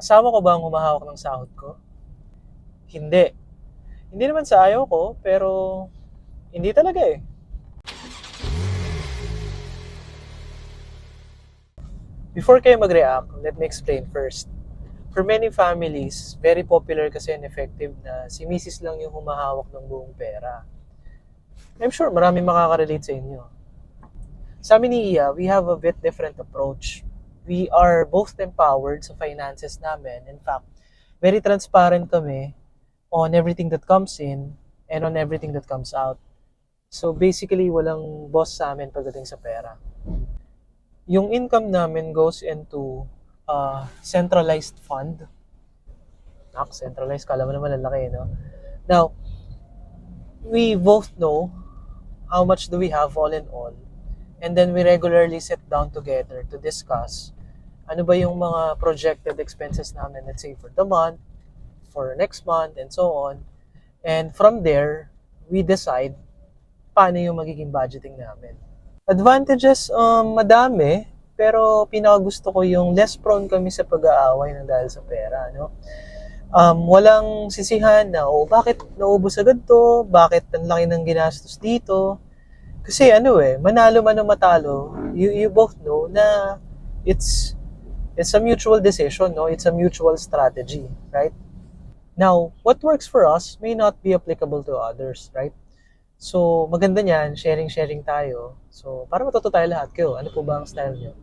Asawa ko ba ang humahawak ng sahod ko? Hindi. Hindi naman sa ayaw ko, pero hindi talaga eh. Before kayo mag-react, let me explain first. For many families, very popular kasi and effective na si misis lang yung humahawak ng buong pera. I'm sure maraming makaka-relate sa inyo. Sa amin ni Iya, we have a bit different approach. We are both empowered sa finances namin. In fact, very transparent kami on everything that comes in and on everything that comes out. So basically, walang boss sa amin pagdating sa pera. Yung income namin goes into a centralized fund. Nak, centralized, kala mo naman ang laki, no? Now, we both know how much do we have all in all. And then we regularly sit down together to discuss ano ba yung mga projected expenses namin, let's say for the month, for next month, and so on. And from there, we decide paano yung magiging budgeting namin. Advantages, um, madami, pero pinakagusto ko yung less prone kami sa pag-aaway ng dahil sa pera, no? Um, walang sisihan na, oh, bakit naubos agad to? Bakit ang laki ng ginastos dito? Kasi ano eh, manalo man o matalo, you, you both know na it's it's a mutual decision, no? It's a mutual strategy, right? Now, what works for us may not be applicable to others, right? So, maganda niyan, sharing-sharing tayo. So, para matuto tayo lahat. Kayo, ano po ba ang style niyo?